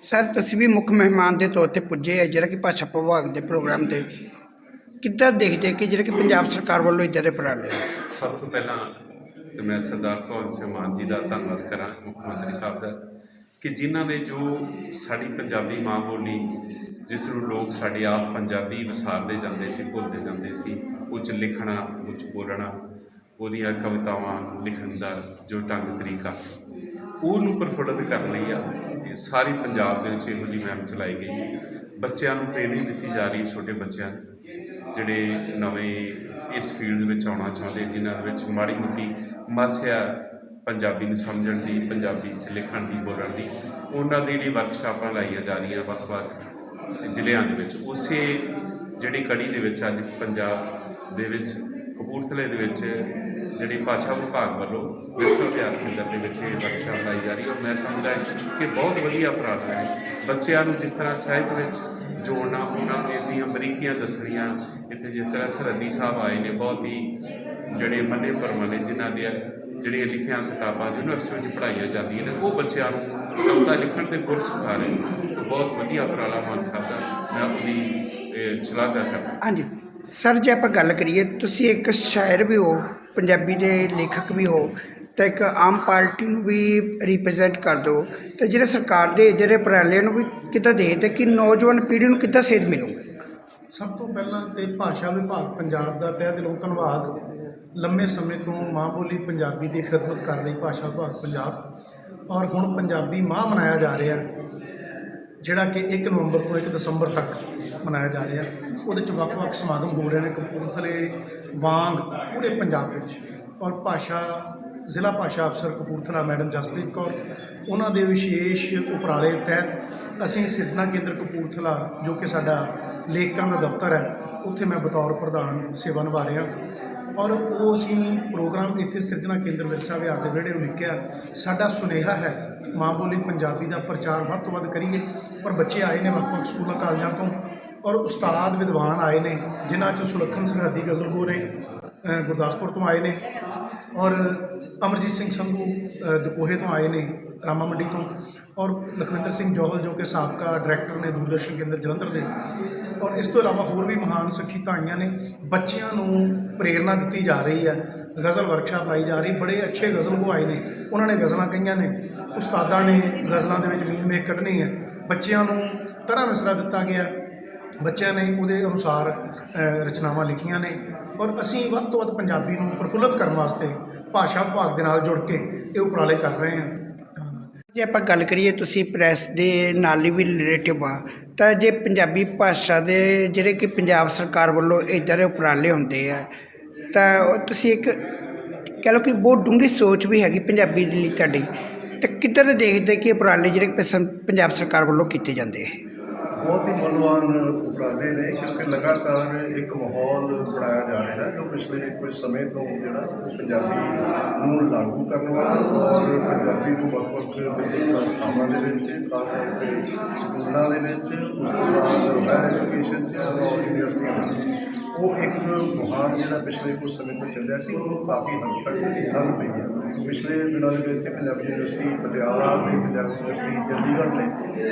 Sir, ਤੁਸੀਂ ਵੀ ਮੁੱਖ ਮਹਿਮਾਨ ਦੇ ਤੌਰ ਤੇ ਪੁੱਜੇ ਆ, ਜਿਹੜਾ ਕਿ ਭਾਸ਼ਾ ਵਿਭਾਗ ਦੇ ਪ੍ਰੋਗਰਾਮ ਤੇ। ਕਿੱਦਾਂ ਦੇਖਦੇ ਕਿ ਜਿਹੜਾ ਕਿ ਪੰਜਾਬ ਸਰਕਾਰ ਵੱਲੋਂ ਇਦਾਂ ਦੇ ਉਪਰਾਲੇ ਸਭ ਤੋਂ ਪਹਿਲਾਂ ਤੇ ਮੈਂ ਸਰਦਾਰ ਭਗਵੰਤ ਸਿੰਘ ਮਾਨ ਜੀ ਦਾ ਧੰਨਵਾਦ ਕਰਾਂ, ਮੁੱਖ ਮੰਤਰੀ ਸਾਹਿਬ ਦਾ, ਕਿ ਜਿਨ੍ਹਾਂ ਨੇ ਜੋ ਸਾਡੀ ਪੰਜਾਬੀ ਮਾਂ ਬੋਲੀ, ਜਿਸ ਨੂੰ ਲੋਕ ਸਾਡੇ ਆਪ ਪੰਜਾਬੀ ਵਿਸਾਰਦੇ ਜਾਂਦੇ ਸੀ, ਭੁੱਲਦੇ ਜਾਂਦੇ ਸੀ, ਉੱਚ ਲਿਖਣਾ, ਉੱਚ ਬੋਲਣਾ, ਉਹਦੀਆਂ ਕਵਿਤਾਵਾਂ ਲਿਖਣ ਦਾ ਜੋ ਢੰਗ ਤਰੀਕਾ ਉਹਨੂੰ ਪ੍ਰਫੁੱਲਤ ਕਰਨ ਲਈ ਆ। ਇਹ ਸਾਰੀ ਪੰਜਾਬ ਦੇ ਵਿੱਚ ਇਹੋ ਜਿਹੀ ਮੁਹਿੰਮ ਚਲਾਈ ਗਈ ਹੈ। ਬੱਚਿਆਂ ਨੂੰ ਟ੍ਰੇਨਿੰਗ ਦਿੱਤੀ ਜਾ ਰਹੀ, ਛੋਟੇ ਬੱਚਿਆਂ ਨੂੰ। ਜਿਹੜੇ ਨਵੇਂ ਇਸ ਫੀਲਡ ਵਿੱਚ ਆਉਣਾ ਚਾਹੁੰਦੇ, ਜਿਨ੍ਹਾਂ ਦੇ ਵਿੱਚ ਮਾੜੀ ਮੋਟੀ ਮਾਸਿਆ ਪੰਜਾਬੀ ਨੂੰ ਸਮਝਣ ਦੀ, ਪੰਜਾਬੀ 'ਚ ਲਿਖਣ ਦੀ, ਬੋਲਣ ਦੀ, ਉਹਨਾਂ ਦੀ ਜਿਹੜੀ ਵਰਕਸ਼ਾਪਾਂ ਲਾਈਆਂ ਜਾ ਰਹੀਆਂ ਵੱਖ-ਵੱਖ ਜ਼ਿਲ੍ਹਿਆਂ ਦੇ ਵਿੱਚ। ਉਸੇ ਜਿਹੜੀ ਕੜੀ ਦੇ ਵਿੱਚ ਅੱਜ ਪੰਜਾਬ ਦੇ ਵਿੱਚ, ਕਪੂਰਥਲੇ ਦੇ ਵਿੱਚ ਜਿਹੜੀ ਭਾਸ਼ਾ ਵਿਭਾਗ ਵੱਲੋਂ ਵਿਰਸਾ ਵਿਹਾਰ ਕੇਂਦਰ ਦੇ ਵਿੱਚ ਇਹ ਵਰਕਸ਼ਾਪ ਲਾਈ ਜਾ ਰਹੀ ਹੈ ਔਰ ਮੈਂ ਸਮਝਦਾ ਕਿ ਬਹੁਤ ਵਧੀਆ ਉਪਰਾਲਾ ਹੈ ਬੱਚਿਆਂ ਨੂੰ ਜਿਸ ਤਰ੍ਹਾਂ ਸਾਹਿਤ ਵਿੱਚ ਜੋੜਨਾ ਉਹਨਾਂ ਨੂੰ ਇਹਦੀਆਂ ਬਰੀਕੀਆਂ ਦੱਸਣੀਆਂ ਇੱਥੇ ਜਿਸ ਤਰ੍ਹਾਂ ਸਰਹੱਦੀ ਸਾਹਿਬ ਆਏ ਨੇ ਬਹੁਤ ਹੀ ਜਿਹੜੇ ਮੰਨੇ ਪਰਮਨੇ ਜਿਨ੍ਹਾਂ ਦੀਆਂ ਜਿਹੜੀਆਂ ਲਿਖੀਆਂ ਕਿਤਾਬਾਂ ਯੂਨੀਵਰਸਿਟੀ ਵਿੱਚ ਪੜ੍ਹਾਈਆਂ ਜਾਂਦੀਆਂ ਨੇ ਉਹ ਬੱਚਿਆਂ ਨੂੰ ਕਵਿਤਾ ਲਿਖਣ ਦੇ ਗੁਰ ਸਿਖਾ ਰਹੇ ਨੇ। ਤੇ ਬਹੁਤ ਵਧੀਆ ਉਪਰਾਲਾ ਮਾਨ ਸਾਹਿਬ ਦਾ। ਮੈਂ ਉਹਦੀ ਇਹ, ਸ਼ਲਾਘਾ ਕਰਦਾ ਹਾਂਜੀ। ਸਰ ਜੇ ਆਪਾਂ ਗੱਲ ਕਰੀਏ, ਤੁਸੀਂ ਇੱਕ ਸ਼ਾਇਰ ਵੀ ਹੋ, ਪੰਜਾਬੀ ਦੇ ਲੇਖਕ ਵੀ ਹੋ, ਤਾਂ ਇੱਕ ਆਮ ਪਾਰਟੀ ਨੂੰ ਵੀ ਰਿਪਰੈਜ਼ੈਂਟ ਕਰ ਦਿਓ। ਤੇ ਜਿਹੜੇ ਸਰਕਾਰ ਦੇ ਜਿਹੜੇ ਉਪਰਾਲੇ ਨੂੰ ਵੀ ਕਿੱਦਾਂ ਦੇਖਦੇ ਕਿ ਨੌਜਵਾਨ ਪੀੜ੍ਹੀ ਨੂੰ ਕਿੱਦਾਂ ਸੇਧ ਮਿਲੂਗੀ ਸਭ ਤੋਂ ਪਹਿਲਾਂ ਤੇ ਭਾਸ਼ਾ ਵਿਭਾਗ ਪੰਜਾਬ ਦਾ ਤਹਿ ਦਿਲੋਂ ਧੰਨਵਾਦ। ਲੰਮੇ ਸਮੇਂ ਤੋਂ ਮਾਂ ਬੋਲੀ ਪੰਜਾਬੀ ਦੀ ਖਿਦਮਤ ਕਰ ਰਹੀ ਭਾਸ਼ਾ ਵਿਭਾਗ ਪੰਜਾਬ। ਔਰ ਹੁਣ ਪੰਜਾਬੀ ਮਾਹ ਮਨਾਇਆ ਜਾ ਰਿਹਾ, ਜਿਹੜਾ ਕਿ 1 ਨਵੰਬਰ ਤੋਂ 1 ਦਸੰਬਰ ਤੱਕ ਮਨਾਇਆ ਜਾ ਰਿਹਾ। ਉਹਦੇ ਚ ਵੱਖ-ਵੱਖ ਸਮਾਗਮ ਹੋ ਰਹੇ ਨੇ, ਕਪੂਰਥਲੇ, ਵਾਂਗ, ਪੂਰੇ ਪੰਜਾਬ ਵਿੱਚ। ਔਰ ਭਾਸ਼ਾ, ਜ਼ਿਲ੍ਹਾ ਭਾਸ਼ਾ ਅਫਸਰ ਕਪੂਰਥਲਾ ਮੈਡਮ ਜਸਪ੍ਰੀਤ ਕੌਰ, ਉਹਨਾਂ ਦੇ ਵਿਸ਼ੇਸ਼ ਉਪਰਾਲੇ ਤਹਿਤ ਅਸੀਂ ਸਿਰਜਣਾ ਕੇਂਦਰ ਕਪੂਰਥਲਾ, ਜੋ ਕਿ ਸਾਡਾ ਲੇਖਕਾਂ ਦਾ ਦਫ਼ਤਰ ਹੈ, ਉੱਥੇ ਮੈਂ ਬਤੌਰ ਪ੍ਰਧਾਨ ਸੇਵਾ ਨਿਭਾ ਰਿਹਾ। ਔਰ ਉਹ ਅਸੀਂ ਪ੍ਰੋਗਰਾਮ ਇੱਥੇ ਸਿਰਜਣਾ ਕੇਂਦਰ ਵਿਰਸਾ ਵਿਹਾਰ ਦੇ ਵਿਹੜੇ ਉਲੀਕਿਆ ਸਾਡਾ ਸੁਨੇਹਾ ਹੈ, ਮਾਂ ਬੋਲੀ ਪੰਜਾਬੀ ਦਾ ਪ੍ਰਚਾਰ ਵੱਧ ਤੋਂ ਵੱਧ ਕਰੀਏ। ਪਰ ਬੱਚੇ ਆਏ ਨੇ ਵੱਖ-ਵੱਖ ਸਕੂਲਾਂ, ਕਾਲਜਾਂ ਤੋਂ। ਔਰ ਉਸਤਾਦ ਵਿਦਵਾਨ ਆਏ ਨੇ ਜਿਨ੍ਹਾਂ 'ਚ ਸੁਲੱਖਣ ਸਰਹੱਦੀ ਗਜ਼ਲਗੋ ਨੇ ਗੁਰਦਾਸਪੁਰ ਤੋਂ ਆਏ ਨੇ ਔਰ ਅਮਰਜੀਤ ਸਿੰਘ ਸੰਧੂ ਅ, ਦਪੋਹੇ ਤੋਂ ਆਏ ਨੇ ਰਾਮਾ ਮੰਡੀ ਤੋਂ ਔਰ ਲਖਵਿੰਦਰ ਸਿੰਘ ਜੋਹਲ ਜੋ ਕਿ ਸਾਬਕਾ ਡਾਇਰੈਕਟਰ ਨੇ ਦੂਰਦਰਸ਼ਨ ਕੇਂਦਰ ਜਲੰਧਰ ਦੇ ਔਰ ਇਸ ਤੋਂ ਇਲਾਵਾ ਹੋਰ ਵੀ ਮਹਾਨ ਸ਼ਖਸੀਅਤਾਂ ਆਈਆਂ ਨੇ ਬੱਚਿਆਂ ਨੂੰ ਪ੍ਰੇਰਣਾ ਦਿੱਤੀ ਜਾ ਰਹੀ ਹੈ ਗਜ਼ਲ ਵਰਕਸ਼ਾਪ ਲਾਈ ਜਾ ਰਹੀ ਬੜੇ ਅੱਛੇ ਗਜ਼ਲ ਗਜ਼ਲਗੋ ਆਏ ਨੇ ਉਹਨਾਂ ਨੇ ਗਜ਼ਲਾਂ ਕਹੀਆਂ ਨੇ ਉਸਤਾਦਾਂ ਨੇ ਗਜ਼ਲਾਂ ਦੇ ਵਿੱਚ ਮੀਨ ਮੇਖ ਕੱਢਣੀ ਹੈ ਬੱਚਿਆਂ ਨੂੰ ਤਰ੍ਹਾਂ ਮਿਸਰਾ ਦਿੱਤਾ ਗਿਆ ਬੱਚਿਆਂ ਨੇ ਉਹਦੇ ਅਨੁਸਾਰ ਰਚਨਾਵਾਂ ਲਿਖੀਆਂ ਨੇ ਔਰ ਅਸੀਂ ਵੱਧ ਤੋਂ ਵੱਧ ਪੰਜਾਬੀ ਨੂੰ ਪ੍ਰਫੁੱਲਤ ਕਰਨ ਵਾਸਤੇ ਭਾਸ਼ਾ ਵਿਭਾਗ ਦੇ ਨਾਲ ਜੁੜ ਕੇ ਇਹ ਉਪਰਾਲੇ ਕਰ ਰਹੇ ਹਾਂ। ਜੇ ਆਪਾਂ ਗੱਲ ਕਰੀਏ ਤੁਸੀਂ ਪ੍ਰੈਸ ਦੇ ਨਾਲ ਹੀ ਵੀ ਰਿਲੇਟਿਵ ਆ, ਤਾਂ ਜੇ ਪੰਜਾਬੀ ਭਾਸ਼ਾ ਦੇ ਜਿਹੜੇ ਕਿ ਪੰਜਾਬ ਸਰਕਾਰ ਵੱਲੋਂ ਇੱਦਾਂ ਦੇ ਉਪਰਾਲੇ ਹੁੰਦੇ ਆ, ਤਾਂ ਤੁਸੀਂ ਇੱਕ ਕਹਿ ਲਓ ਕਿ ਬਹੁਤ ਡੂੰਘੀ ਸੋਚ ਵੀ ਹੈਗੀ ਪੰਜਾਬੀ ਦੇ ਲਈ ਤੁਹਾਡੀ, ਤਾਂ ਕਿੱਧਰ ਦੇਖਦੇ ਕਿ ਉਪਰਾਲੇ ਜਿਹੜੇ ਪੰਜਾਬ ਸਰਕਾਰ ਵੱਲੋਂ ਕੀਤੇ ਜਾਂਦੇ ਹੈ ਬਹੁਤ ਹੀ ਮੁੱਲਵਾਨ ਉਪਰਾਲੇ ਨੇ, ਕਿਉਂਕਿ ਲਗਾਤਾਰ ਇੱਕ ਮਾਹੌਲ ਬਣਾਇਆ ਜਾ ਰਿਹਾ ਜੋ ਪਿਛਲੇ ਕੁਝ ਸਮੇਂ ਤੋਂ ਜਿਹੜਾ ਉਹ ਪੰਜਾਬੀ ਨੂੰ ਲਾਗੂ ਕਰਨ ਵਾਲਾ ਔਰ ਪੰਜਾਬੀ ਨੂੰ ਵੱਖ-ਵੱਖ ਵਿਦਿਅਕ ਸੰਸਥਾਵਾਂ ਦੇ ਵਿੱਚ, ਖਾਸ ਤੌਰ ਤੇ ਸਕੂਲਾਂ ਦੇ ਵਿੱਚ, ਉਸ ਤੋਂ ਬਾਅਦ ਹਾਇਰ ਐਜੂਕੇਸ਼ਨ ਚ ਔਰ ਯੂਨੀਵਰਸਿਟੀਆਂ ਦੇ ਵਿੱਚ ਉਹ ਇੱਕ ਮੁਹਾਰ ਜਿਹੜਾ ਪਿਛਲੇ ਕੁਝ ਸਮੇਂ ਤੋਂ ਚੱਲਿਆ ਸੀ, ਉਹ ਕਾਫੀ ਹੱਦ ਤੱਕ ਠੱਲ ਪਈ ਹੈ। ਪਿਛਲੇ ਦਿਨਾਂ ਦੇ ਵਿੱਚ ਪੰਜਾਬੀ ਯੂਨੀਵਰਸਿਟੀ ਪਟਿਆਲਾ ਤੇ ਪੰਜਾਬੀ ਯੂਨੀਵਰਸਿਟੀ ਚੰਡੀਗੜ੍ਹ ਨੇ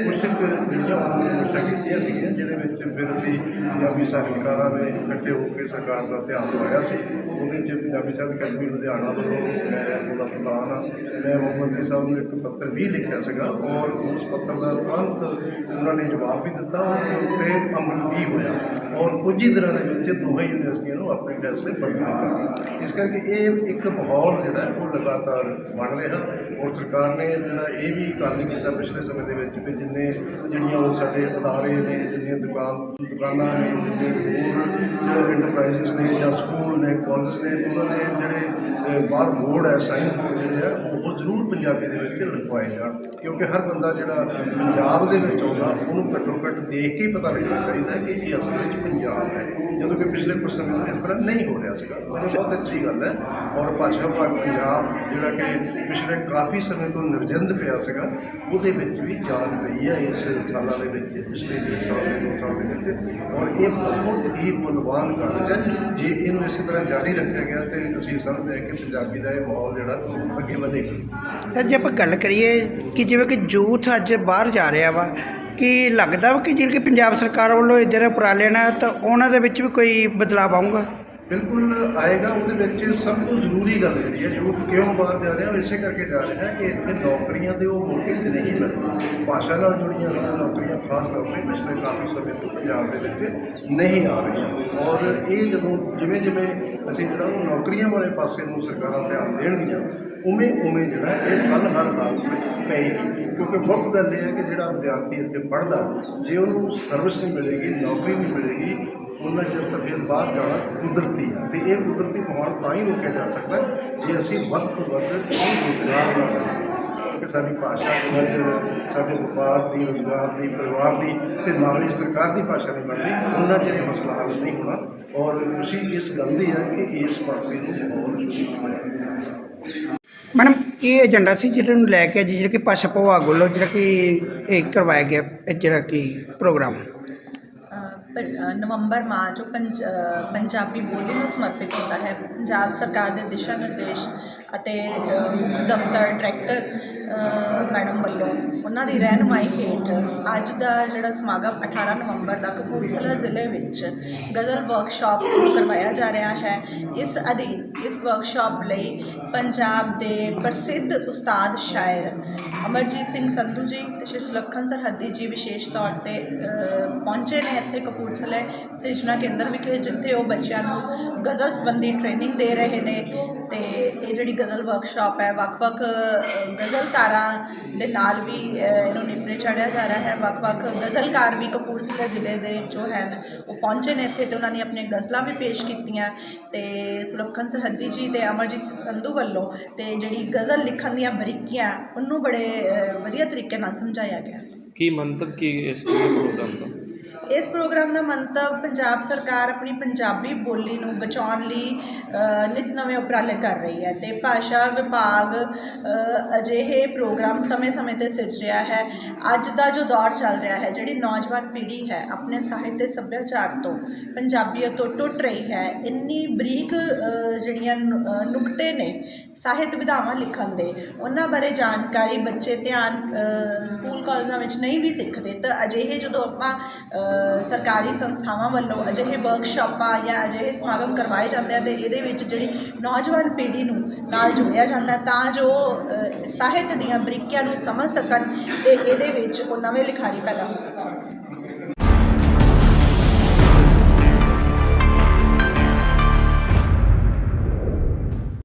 ਕੁਛ ਕੁ ਜਿਹੜੀਆਂ ਕੋਸ਼ਿਸ਼ਾਂ ਕੀਤੀਆਂ ਸੀਗੀਆਂ, ਜਿਹਦੇ ਵਿੱਚ ਫਿਰ ਅਸੀਂ ਪੰਜਾਬੀ ਸਾਹਿਤਕਾਰਾਂ ਨੇ ਇਕੱਠੇ ਹੋ ਕੇ ਸਰਕਾਰ ਦਾ ਧਿਆਨ ਦਵਾਇਆ ਸੀ। ਉਹਦੇ 'ਚ ਪੰਜਾਬੀ ਸਾਹਿਤ ਅਕੈਡਮੀ ਲੁਧਿਆਣਾ ਵੱਲੋਂ ਮੈਂ ਉਹਦਾ ਪ੍ਰਧਾਨ ਹਾਂ। ਮੈਂ ਮੁੱਖ ਮੰਤਰੀ ਸਾਹਿਬ ਨੂੰ ਇੱਕ ਪੱਤਰ ਵੀ ਲਿਖਿਆ ਸੀਗਾ ਔਰ ਉਸ ਪੱਤਰ ਦਾ ਤੁਰੰਤ ਉਹਨਾਂ ਨੇ ਜਵਾਬ ਵੀ ਦਿੱਤਾ ਔਰ ਉੱਤੇ ਅਮਲ ਵੀ ਹੋਇਆ। ਔਰ ਕੁਝ ਹੀ ਦਿਨਾਂ ਦੇ ਵਿੱਚ ਦੋਵੇਂ ਯੂਨੀਵਰਸਿਟੀਆਂ ਨੂੰ ਆਪਣੇ ਫੈਸਲੇ ਬਦਲਣਾ ਪਏ ਇਸ ਕਰਕੇ ਇਹ ਇੱਕ ਮਾਹੌਲ ਜਿਹੜਾ ਉਹ ਲਗਾਤਾਰ ਬਣ ਰਿਹਾ। ਔਰ ਸਰਕਾਰ ਨੇ ਜਿਹੜਾ ਇਹ ਵੀ ਕੰਮ ਕੀਤਾ ਪਿਛਲੇ ਸਮੇਂ ਦੇ ਵਿੱਚ ਕਿ ਜਿੰਨੇ ਜਿਹੜੀਆਂ ਉਹ ਸਾਡੇ ਅਦਾਰੇ ਨੇ ਜਿੰਨੀਆਂ ਦੁਕਾਨ, ਦੁਕਾਨਾਂ ਨੇ, ਜਿੰਨੇ ਹੋਰ ਜਿਹੜੇ ਇੰਟਰਪ੍ਰਾਈਜ਼ਸ ਨੇ ਜਾਂ ਸਕੂਲ ਨੇ ਕਾਲਜ ਨੇ, ਉਹਨਾਂ ਦੇ ਜਿਹੜੇ ਬਾਹਰ ਬੋਰਡ ਹੈ ਸਾਈਨ ਬੋਰਡ ਜਿਹੜੇ ਆ ਉਹ ਪੰਜਾਬੀ ਦੇ ਵਿੱਚ ਲਿਖਵਾਏ ਜਾਣ, ਕਿਉਂਕਿ ਹਰ ਬੰਦਾ ਜਿਹੜਾ ਪੰਜਾਬ ਦੇ ਵਿੱਚ ਆਉਂਦਾ, ਉਹਨੂੰ ਘੱਟੋ ਘੱਟ ਦੇਖ ਕੇ ਹੀ ਪਤਾ ਲੱਗਣਾ ਚਾਹੀਦਾ ਕਿ ਇਹ ਅਸਲ ਵਿੱਚ ਪੰਜਾਬ ਹੈ। ਜਦੋਂ ਕਿ ਪਿਛਲੇ ਕੁਝ ਸਮੇਂ ਤੋਂ ਇਸ ਤਰ੍ਹਾਂ ਨਹੀਂ ਹੋ ਰਿਹਾ ਸੀਗਾ। ਬਹੁਤ ਅੱਛੀ ਗੱਲ ਹੈ। ਔਰ ਭਾਸ਼ਾ ਭਾਗ ਪੰਜਾਬ, ਜਿਹੜਾ ਕਿ ਪਿਛਲੇ ਕਾਫੀ ਸਮੇਂ ਤੋਂ ਨਿਰਜੰਦ ਪਿਆ ਸੀਗਾ, ਉਹਦੇ ਵਿੱਚ ਵੀ ਜਾਨ ਪਈ ਹੈ ਇਸ ਸਾਲਾਂ ਦੇ ਵਿੱਚ, ਪਿਛਲੇ ਡੇਢ ਸਾਲ ਦੇ, ਦੋ ਸਾਲ ਦੇ ਵਿੱਚ। ਔਰ ਇਹ ਬਹੁਤ ਹੀ ਬਲਵਾਨ ਕਾਰਜ ਹੈ। ਜੇ ਇਹਨੂੰ ਇਸੇ ਤਰ੍ਹਾਂ ਜਾਰੀ ਰੱਖਿਆ ਗਿਆ ਤੇ ਅਸੀਂ ਸਮਝਦੇ ਹਾਂ ਕਿ ਪੰਜਾਬੀ ਦਾ ਇਹ ਮਾਹੌਲ ਜਿਹੜਾ ਅੱਗੇ ਵਧੇਗਾ। ਸਰ ਜੇ ਆਪਾਂ ਗੱਲ ਕਰੀਏ ਕਿ ਜਿਵੇਂ ਕਿ ਯੂਥ ਅੱਜ ਬਾਹਰ ਜਾ ਰਿਹਾ ਵਾ, ਕਿ ਲੱਗਦਾ ਵਾ ਕਿ ਜਿਹੜੇ ਕਿ ਪੰਜਾਬ ਸਰਕਾਰ ਵੱਲੋਂ ਇੱਧਰ ਉਪਰਾਲੇ ਨੇ ਤਾਂ ਉਹਨਾਂ ਦੇ ਵਿੱਚ ਵੀ ਕੋਈ ਬਦਲਾਅ ਆਊਗਾ? ਬਿਲਕੁਲ ਆਏਗਾ, ਉਹਦੇ ਵਿੱਚ ਸਭ ਤੋਂ ਜ਼ਰੂਰੀ ਗੱਲ ਜਿਹੜੀ ਹੈ ਯੂਥ ਕਿਉਂ ਬਾਹਰ ਜਾ ਰਿਹਾ, ਉਹ ਇਸੇ ਕਰਕੇ ਜਾ ਰਿਹਾ ਕਿ ਇੱਥੇ ਨੌਕਰੀਆਂ ਦੇ ਉਹ ਮੌਕੇ ਨਹੀਂ ਮਿਲਦੇ। ਭਾਸ਼ਾ ਨਾਲ ਜੁੜੀਆਂ ਹੋਈਆਂ ਨੌਕਰੀਆਂ, ਖਾਸ ਤੌਰ ਤੇ ਪਿਛਲੇ ਕਾਫੀ ਸਮੇਂ ਤੋਂ ਪੰਜਾਬ ਦੇ ਵਿੱਚ ਨਹੀਂ ਆ ਰਹੀਆਂ। ਔਰ ਇਹ ਜਦੋਂ ਜਿਵੇਂ ਜਿਵੇਂ ਅਸੀਂ ਜਿਹੜਾ ਉਹ ਨੌਕਰੀਆਂ ਵਾਲੇ ਪਾਸੇ ਨੂੰ ਸਰਕਾਰਾਂ ਧਿਆਨ ਦੇਣਗੀਆਂ ਉਵੇਂ ਉਵੇਂ ਜਿਹੜਾ ਇਹ ਫਲ ਹਰ ਹਾਲ ਵਿੱਚ ਪਏਗੀ ਕਿਉਂਕਿ ਮੁੱਖ ਗੱਲ ਇਹ ਹੈ ਕਿ ਜਿਹੜਾ ਵਿਦਿਆਰਥੀ ਇੱਥੇ ਪੜ੍ਹਦਾ, ਜੇ ਉਹਨੂੰ ਸਰਵਿਸ ਨਹੀਂ ਮਿਲੇਗੀ, ਨੌਕਰੀ ਨਹੀਂ ਮਿਲੇਗੀ, ਉਹਨਾਂ ਚਿਰ ਤਾਂ ਫਿਰ ਬਾਹਰ ਜਾਣਾ ਕੁਦਰਤੀ ਹੈ ਤੇ ਇਹ ਕੁਦਰਤੀ ਮਾਹੌਲ ਤਾਂ ਹੀ ਰੋਕਿਆ ਜਾ ਸਕਦਾ ਜੇ ਅਸੀਂ ਵੱਧ ਤੋਂ ਵੱਧ ਰੋਜ਼ਗਾਰ ਨਾਲ ਕਿ ਸਾਡੀ ਭਾਸ਼ਾ ਜਿੰਨਾ ਚਿਰ ਸਾਡੇ ਵਪਾਰ ਦੀ, ਰੋਜ਼ਗਾਰ ਦੀ, ਪਰਿਵਾਰ ਦੀ ਤੇ ਨਾਲ ਹੀ ਸਰਕਾਰ ਦੀ ਭਾਸ਼ਾ ਨਹੀਂ ਬਣਦੀ, ਉਹਨਾਂ 'ਚ ਇਹ ਮਸਲਾ ਹੱਲ ਨਹੀਂ ਹੋਣਾ। ਔਰ ਖੁਸ਼ੀ ਇਸ ਗੱਲ ਦੀ ਹੈ ਕਿ ਇਸ ਪਾਸੇ ਨੂੰ ਬਹੁਤ ਸ਼ੁਰੂ ਹੋ ਮੈਡਮ, ਇਹ ਏਜੰਡਾ ਸੀ ਜਿਹਦੇ ਨੂੰ ਲੈ ਕੇ ਅੱਜ ਜਿਹੜਾ ਕਿ ਭਾਸ਼ਾ ਵਿਭਾਗ ਵੱਲੋਂ ਜਿਹੜਾ ਕਿ ਇਹ ਕਰਵਾਇਆ ਗਿਆ ਜਿਹੜਾ ਕਿ ਪ੍ਰੋਗਰਾਮ। ਨਵੰਬਰ ਮਾਹ ਜੋ ਪੰਜਾਬੀ ਬੋਲੀ ਨੂੰ ਸਮਰਪਿਤ ਹੁੰਦਾ ਹੈ। ਪੰਜਾਬ ਸਰਕਾਰ ਦੇ ਦਿਸ਼ਾ ਨਿਰਦੇਸ਼ ਅਤੇ ਮੁੱਖ ਦਫ਼ਤਰ ਡਾਇਰੈਕਟਰ ਮੈਡਮ ਵੱਲੋਂ ਉਹਨਾਂ ਦੀ ਰਹਿਨੁਮਾਈ ਹੇਠ ਅੱਜ ਦਾ ਜਿਹੜਾ ਸਮਾਗਮ 18 ਨਵੰਬਰ ਦਾ ਕਪੂਰਥਲਾ ਜ਼ਿਲ੍ਹੇ ਵਿੱਚ ਗਜ਼ਲ ਵਰਕਸ਼ਾਪ ਕਰਵਾਇਆ ਜਾ ਰਿਹਾ ਹੈ। ਇਸ ਅਧੀਨ, ਇਸ ਵਰਕਸ਼ਾਪ ਲਈ ਪੰਜਾਬ ਦੇ ਪ੍ਰਸਿੱਧ ਉਸਤਾਦ ਸ਼ਾਇਰ ਅਮਰਜੀਤ ਸਿੰਘ ਸੰਧੂ ਜੀ ਤੇ ਸ਼੍ਰੀ ਸੁਲੱਖਣ ਸਰਹੱਦੀ ਜੀ ਵਿਸ਼ੇਸ਼ ਤੌਰ ਤੇ ਪਹੁੰਚੇ ਨੇ ਇੱਥੇ ਕਪੂਰਥਲੇ ਸਿਰਜਣਾ ਕੇਂਦਰ ਵਿਖੇ, ਜਿੱਥੇ ਉਹ ਬੱਚਿਆਂ ਨੂੰ ਗਜ਼ਲ ਸੰਬੰਧੀ ਟ੍ਰੇਨਿੰਗ ਦੇ ਰਹੇ ਨੇ ਤੇ ਇਹ ਜਿਹੜੀ ਗਜ਼ਲ ਵਰਕਸ਼ਾਪ ਹੈ, ਵੱਖ-ਵੱਖ ਗਜ਼ਲਕਾਰਾਂ ਦੇ ਨਾਲ ਵੀ ਇਹਨੂੰ ਨਿਪਰੇ ਚੜਿਆ ਜਾ ਰਿਹਾ ਹੈ। ਵੱਖ-ਵੱਖ ਗਜ਼ਲਕਾਰ ਵੀ ਕਪੂਰਥਲਾ ਜ਼ਿਲ੍ਹੇ ਦੇ ਜੋ ਹਨ, ਉਹ ਪਹੁੰਚੇ ਨੇ ਇੱਥੇ ਤੇ ਉਹਨਾਂ ਨੇ ਆਪਣੀਆਂ ਗਜ਼ਲਾਂ ਵੀ ਪੇਸ਼ ਕੀਤੀਆਂ ਤੇ ਸੁਲੱਖਣ ਸਰਹੱਦੀ ਜੀ ਤੇ ਅਮਰਜੀਤ ਸੰਧੂ ਵੱਲੋਂ ਤੇ ਜਿਹੜੀ ਗਜ਼ਲ ਲਿਖਣ ਦੀਆਂ ਬਰੀਕੀਆਂ, ਉਹਨੂੰ ਬੜੇ ਵਧੀਆ ਤਰੀਕੇ ਨਾਲ ਸਮਝਾਇਆ ਗਿਆ। ਕੀ ਮੰਤਵ, ਕੀ ਇਸ ਪੂਰੇ ਪ੍ਰੋਗਰਾਮ ਦਾ? ਇਸ ਪ੍ਰੋਗਰਾਮ ਦਾ ਮੰਤਵ ਪੰਜਾਬ ਸਰਕਾਰ ਆਪਣੀ ਪੰਜਾਬੀ ਬੋਲੀ ਨੂੰ ਬਚਾਉਣ ਲਈ ਅ, ਨਿਤ ਨਵੇਂ ਉਪਰਾਲੇ ਕਰ ਰਹੀ ਹੈ ਤੇ ਭਾਸ਼ਾ ਵਿਭਾਗ ਅਜਿਹੇ ਪ੍ਰੋਗਰਾਮ ਸਮੇਂ-ਸਮੇਂ ਤੇ ਸਿਰਜ ਰਿਹਾ ਹੈ। ਅੱਜ ਦਾ ਜੋ ਦੌਰ ਚੱਲ ਰਿਹਾ ਹੈ ਜਿਹੜੀ ਨੌਜਵਾਨ ਪੀੜ੍ਹੀ ਹੈ ਆਪਣੇ ਸਾਹਿਤ ਤੇ ਸੱਭਿਆਚਾਰ ਤੋਂ ਪੰਜਾਬੀਅਤ ਤੋਂ ਟੁੱਟ ਰਹੀ ਹੈ। ਇੰਨੀ ਬਰੀਕ ਜਿਹੜੀਆਂ ਨੁ- ਨੁਕਤੇ ਨੇ ਸਾਹਿਤ ਵਿਧਾਵਾਂ ਲਿਖਣ ਦੇ ਉਹਨਾਂ ਬਾਰੇ ਜਾਣਕਾਰੀ ਬੱਚੇ ਧਿਆਨ ਸਕੂਲ ਕਾਲਜਾਂ ਵਿੱਚ ਨਹੀਂ ਵੀ ਸਿੱਖਦੇ ਤਾਂ ਅਜਿਹੇ ਜਦੋਂ ਆਪਾਂ ਸਰਕਾਰੀ ਸੰਸਥਾਵਾਂ ਵੱਲੋਂ ਅਜਿਹੇ ਵਰਕਸ਼ਾਪਾਂ ਜਾਂ ਅਜਿਹੇ ਸਮਾਗਮ ਕਰਵਾਏ ਜਾਂਦੇ ਆ ਅਤੇ ਇਹਦੇ ਵਿੱਚ ਜਿਹੜੀ ਨੌਜਵਾਨ ਪੀੜ੍ਹੀ ਨੂੰ ਨਾਲ ਜੋੜਿਆ ਜਾਂਦਾ ਤਾਂ ਜੋ ਸਾਹਿਤ ਦੀਆਂ ਬਰੀਕੀਆਂ ਨੂੰ ਸਮਝ ਸਕਣ ਅਤੇ ਇਹਦੇ ਵਿੱਚ ਉਹ ਨਵੇਂ ਲਿਖਾਰੀ ਪੈਦਾ ਹੋ ਸਕਣ।